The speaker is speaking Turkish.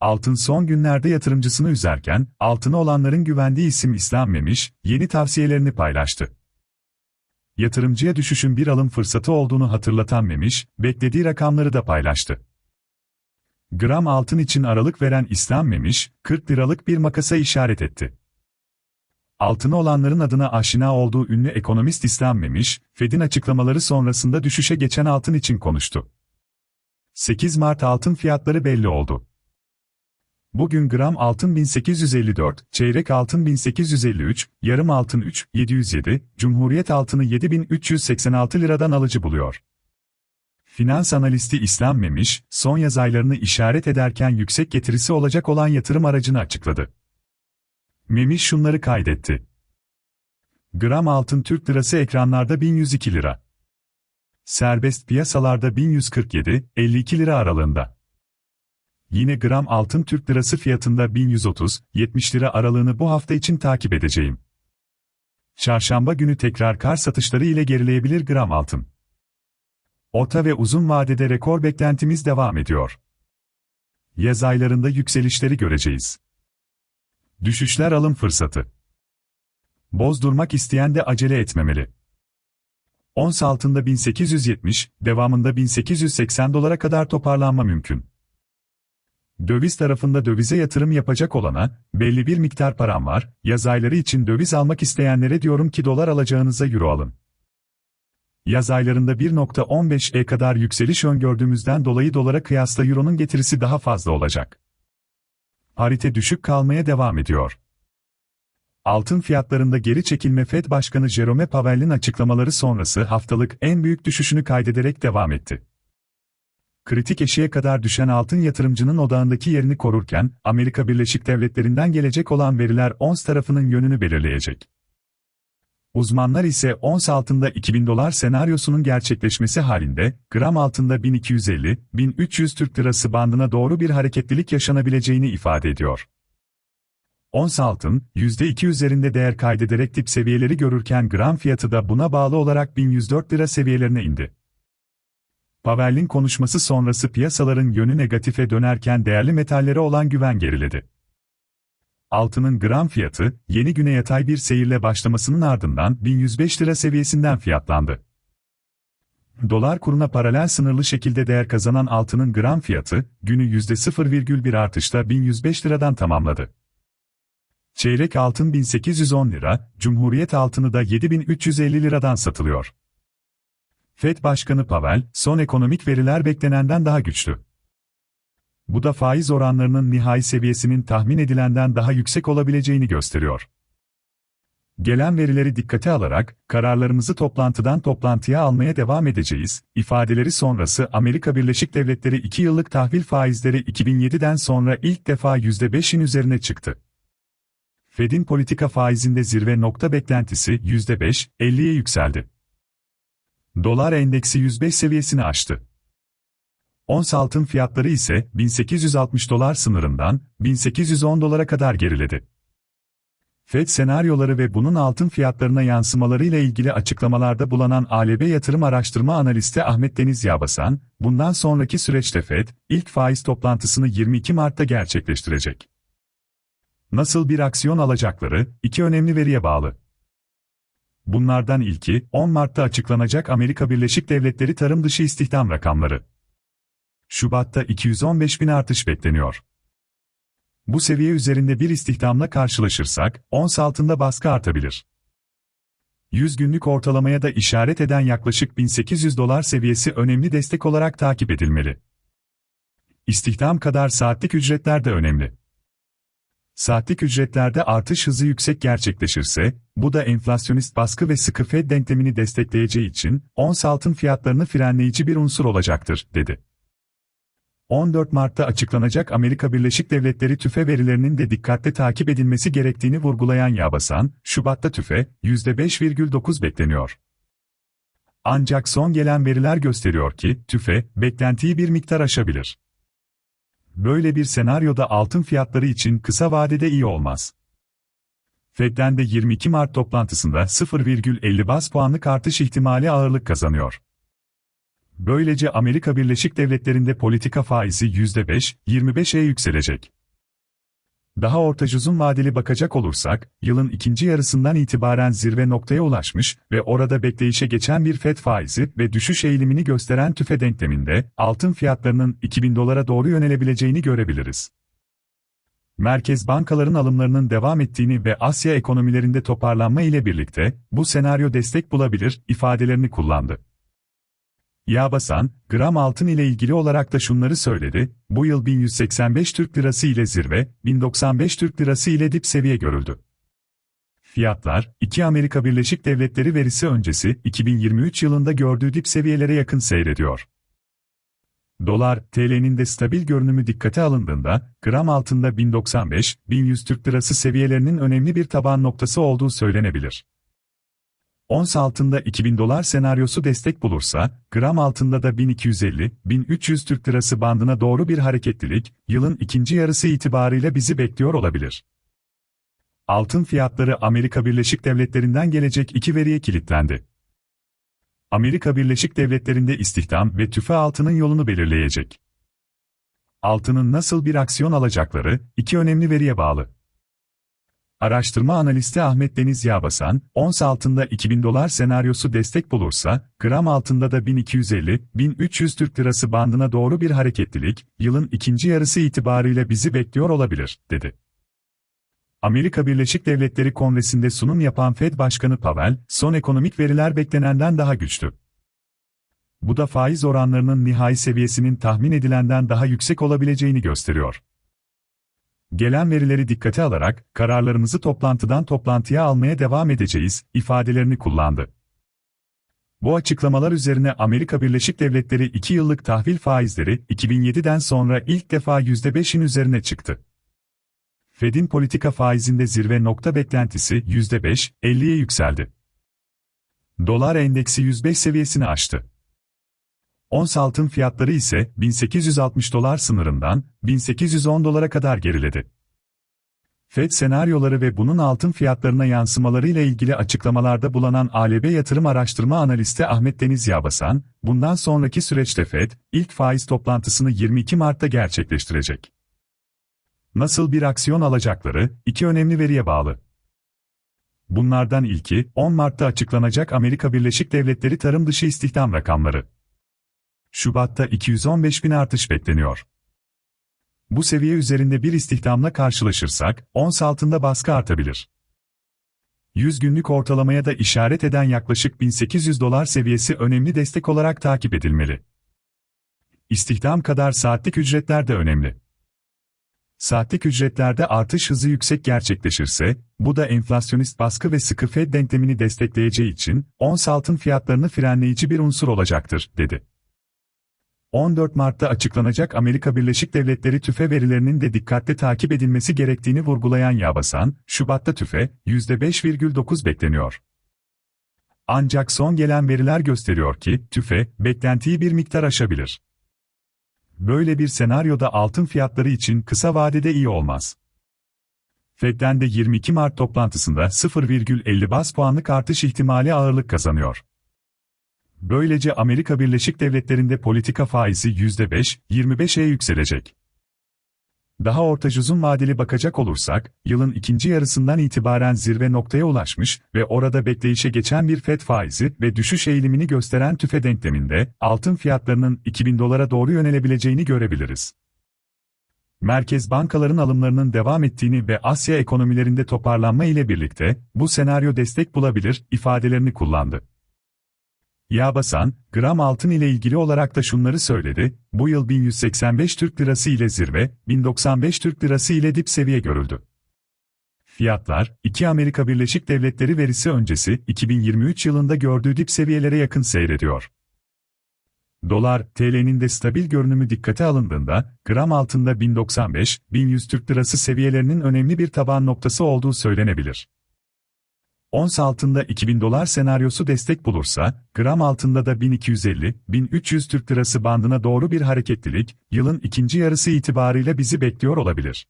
Altın son günlerde yatırımcısını üzerken, altına olanların güvendiği isim İslam Memiş, yeni tavsiyelerini paylaştı. Yatırımcıya düşüşün bir alım fırsatı olduğunu hatırlatan Memiş, beklediği rakamları da paylaştı. Gram altın için aralık veren İslam Memiş, 40 liralık bir makasa işaret etti. Altına olanların adına aşina olduğu ünlü ekonomist İslam Memiş, Fed'in açıklamaları sonrasında düşüşe geçen altın için konuştu. 8 Mart altın fiyatları belli oldu. Bugün gram altın 1854, çeyrek altın 1853, yarım altın 3, 707, Cumhuriyet altını 7386 liradan alıcı buluyor. Finans analisti İslam Memiş, son yaz aylarını işaret ederken yüksek getirisi olacak olan yatırım aracını açıkladı. Memiş şunları kaydetti. Gram altın Türk lirası ekranlarda 1102 lira. Serbest piyasalarda 1147, 52 lira aralığında. Yine gram altın Türk lirası fiyatında 1130, 70 lira aralığını bu hafta için takip edeceğim. Çarşamba günü tekrar kar satışları ile gerileyebilir gram altın. Orta ve uzun vadede rekor beklentimiz devam ediyor. Yaz aylarında yükselişleri göreceğiz. Düşüşler alım fırsatı. Bozdurmak isteyen de acele etmemeli. Ons altında 1870, devamında 1880 dolara kadar toparlanma mümkün. Döviz tarafında dövize yatırım yapacak olana, belli bir miktar param var, yaz ayları için döviz almak isteyenlere diyorum ki dolar alacağınıza euro alın. Yaz aylarında 1.15'e kadar yükseliş öngördüğümüzden dolayı dolara kıyasla euronun getirisi daha fazla olacak. Parite düşük kalmaya devam ediyor. Altın fiyatlarında geri çekilme Fed Başkanı Jerome Powell'in açıklamaları sonrası haftalık en büyük düşüşünü kaydederek devam etti. Kritik eşiğe kadar düşen altın yatırımcının odağındaki yerini korurken, Amerika Birleşik Devletleri'nden gelecek olan veriler ons tarafının yönünü belirleyecek. Uzmanlar ise ons altında 2000 dolar senaryosunun gerçekleşmesi halinde, gram altında 1250-1300 Türk Lirası bandına doğru bir hareketlilik yaşanabileceğini ifade ediyor. Ons altın, %2 üzerinde değer kaydederek tip seviyeleri görürken gram fiyatı da buna bağlı olarak 1104 lira seviyelerine indi. Powell'in konuşması sonrası piyasaların yönü negatife dönerken değerli metallere olan güven geriledi. Altının gram fiyatı, yeni güne yatay bir seyirle başlamasının ardından 1105 lira seviyesinden fiyatlandı. Dolar kuruna paralel sınırlı şekilde değer kazanan altının gram fiyatı, günü %0,1 artışla 1105 liradan tamamladı. Çeyrek altın 1810 lira, Cumhuriyet altını da 7350 liradan satılıyor. FED Başkanı Powell, son ekonomik veriler beklenenden daha güçlü. Bu da faiz oranlarının nihai seviyesinin tahmin edilenden daha yüksek olabileceğini gösteriyor. Gelen verileri dikkate alarak, kararlarımızı toplantıdan toplantıya almaya devam edeceğiz, ifadeleri sonrası Amerika Birleşik Devletleri 2 yıllık tahvil faizleri 2007'den sonra ilk defa %5'in üzerine çıktı. Fed'in politika faizinde zirve nokta beklentisi %5, 50'ye yükseldi. Dolar endeksi 105 seviyesini aştı. Ons altın fiyatları ise 1860 dolar sınırından 1810 dolara kadar geriledi. FED senaryoları ve bunun altın fiyatlarına yansımaları ile ilgili açıklamalarda bulunan ALB yatırım araştırma analisti Ahmet Deniz Yabasan, bundan sonraki süreçte FED, ilk faiz toplantısını 22 Mart'ta gerçekleştirecek. Nasıl bir aksiyon alacakları, iki önemli veriye bağlı. Bunlardan ilki, 10 Mart'ta açıklanacak Amerika Birleşik Devletleri tarım dışı istihdam rakamları. Şubat'ta 215 bin artış bekleniyor. Bu seviye üzerinde bir istihdamla karşılaşırsak, ons altında baskı artabilir. 100 günlük ortalamaya da işaret eden yaklaşık 1800 dolar seviyesi önemli destek olarak takip edilmeli. İstihdam kadar saatlik ücretler de önemli. Saatlik ücretlerde artış hızı yüksek gerçekleşirse, bu da enflasyonist baskı ve sıkı Fed denklemini destekleyeceği için, ons altın fiyatlarını frenleyici bir unsur olacaktır, dedi. 14 Mart'ta açıklanacak Amerika Birleşik Devletleri tüfe verilerinin de dikkatle takip edilmesi gerektiğini vurgulayan Yabasan, Şubat'ta tüfe, %5,9 bekleniyor. Ancak son gelen veriler gösteriyor ki, tüfe, beklentiyi bir miktar aşabilir. Böyle bir senaryoda altın fiyatları için kısa vadede iyi olmaz. Fed'den de 22 Mart toplantısında 0,50 bas puanlık artış ihtimali ağırlık kazanıyor. Böylece Amerika Birleşik Devletleri'nde politika faizi %5, 25'e yükselecek. Daha orta uzun vadeli bakacak olursak, yılın ikinci yarısından itibaren zirve noktaya ulaşmış ve orada bekleyişe geçen bir FED faizi ve düşüş eğilimini gösteren tüfe denkleminde, altın fiyatlarının 2000 dolara doğru yönelebileceğini görebiliriz. Merkez bankaların alımlarının devam ettiğini ve Asya ekonomilerinde toparlanma ile birlikte, bu senaryo destek bulabilir, ifadelerini kullandı. Yağbasan, gram altın ile ilgili olarak da şunları söyledi, bu yıl 1185 Türk Lirası ile zirve, 1095 Türk Lirası ile dip seviye görüldü. Fiyatlar, 2 Amerika Birleşik Devletleri verisi öncesi 2023 yılında gördüğü dip seviyelere yakın seyrediyor. Dolar, TL'nin de stabil görünümü dikkate alındığında, gram altında 1095-1100 Türk Lirası seviyelerinin önemli bir taban noktası olduğu söylenebilir. Ons altında 2000 dolar senaryosu destek bulursa, gram altında da 1250-1300 Türk Lirası bandına doğru bir hareketlilik, yılın ikinci yarısı itibarıyla bizi bekliyor olabilir. Altın fiyatları Amerika Birleşik Devletleri'nden gelecek iki veriye kilitlendi. Amerika Birleşik Devletleri'nde istihdam ve tüfe altının yolunu belirleyecek. Altının nasıl bir aksiyon alacakları, iki önemli veriye bağlı. Araştırma analisti Ahmet Deniz Yağbasan, ons altında 2000 dolar senaryosu destek bulursa, gram altında da 1250-1300 Türk Lirası bandına doğru bir hareketlilik, yılın ikinci yarısı itibarıyla bizi bekliyor olabilir, dedi. Amerika Birleşik Devletleri Kongresi'nde sunum yapan Fed Başkanı Powell, son ekonomik veriler beklenenden daha güçlü. Bu da faiz oranlarının nihai seviyesinin tahmin edilenden daha yüksek olabileceğini gösteriyor. Gelen verileri dikkate alarak, kararlarımızı toplantıdan toplantıya almaya devam edeceğiz, ifadelerini kullandı. Bu açıklamalar üzerine Amerika Birleşik Devletleri 2 yıllık tahvil faizleri 2007'den sonra ilk defa %5'in üzerine çıktı. Fed'in politika faizinde zirve nokta beklentisi %5, 50'ye yükseldi. Dolar endeksi 105 seviyesini aştı. Ons altın fiyatları ise 1860 dolar sınırından 1810 dolara kadar geriledi. FED senaryoları ve bunun altın fiyatlarına yansımalarıyla ilgili açıklamalarda bulunan ALB yatırım araştırma analisti Ahmet Deniz Yabasan, bundan sonraki süreçte FED, ilk faiz toplantısını 22 Mart'ta gerçekleştirecek. Nasıl bir aksiyon alacakları, iki önemli veriye bağlı. Bunlardan ilki, 10 Mart'ta açıklanacak Amerika Birleşik Devletleri tarım dışı istihdam rakamları. Şubat'ta 215 bin artış bekleniyor. Bu seviye üzerinde bir istihdamla karşılaşırsak, ons altında baskı artabilir. 100 günlük ortalamaya da işaret eden yaklaşık 1800 dolar seviyesi önemli destek olarak takip edilmeli. İstihdam kadar saatlik ücretler de önemli. Saatlik ücretlerde artış hızı yüksek gerçekleşirse, bu da enflasyonist baskı ve sıkı Fed denklemini destekleyeceği için, ons altın fiyatlarını frenleyici bir unsur olacaktır, dedi. 14 Mart'ta açıklanacak Amerika Birleşik Devletleri tüfe verilerinin de dikkatle takip edilmesi gerektiğini vurgulayan Yabasan, Şubat'ta tüfe, %5,9 bekleniyor. Ancak son gelen veriler gösteriyor ki, tüfe, beklentiyi bir miktar aşabilir. Böyle bir senaryoda altın fiyatları için kısa vadede iyi olmaz. Fed'den de 22 Mart toplantısında 0,50 bas puanlık artış ihtimali ağırlık kazanıyor. Böylece Amerika Birleşik Devletleri'nde politika faizi %5, 25'e yükselecek. Daha orta uzun vadeli bakacak olursak, yılın ikinci yarısından itibaren zirve noktaya ulaşmış ve orada bekleyişe geçen bir FED faizi ve düşüş eğilimini gösteren tüfe denkleminde, altın fiyatlarının 2000 dolara doğru yönelebileceğini görebiliriz. Merkez bankaların alımlarının devam ettiğini ve Asya ekonomilerinde toparlanma ile birlikte, bu senaryo destek bulabilir, ifadelerini kullandı. Yağbasan, gram altın ile ilgili olarak da şunları söyledi, bu yıl 1185 Türk Lirası ile zirve, 1095 Türk Lirası ile dip seviye görüldü. Fiyatlar, 2 Amerika Birleşik Devletleri verisi öncesi 2023 yılında gördüğü dip seviyelere yakın seyrediyor. Dolar, TL'nin de stabil görünümü dikkate alındığında, gram altında 1095-1100 Türk Lirası seviyelerinin önemli bir taban noktası olduğu söylenebilir. Ons altında 2000 dolar senaryosu destek bulursa, gram altında da 1250-1300 Türk Lirası bandına doğru bir hareketlilik, yılın ikinci yarısı itibarıyla bizi bekliyor olabilir.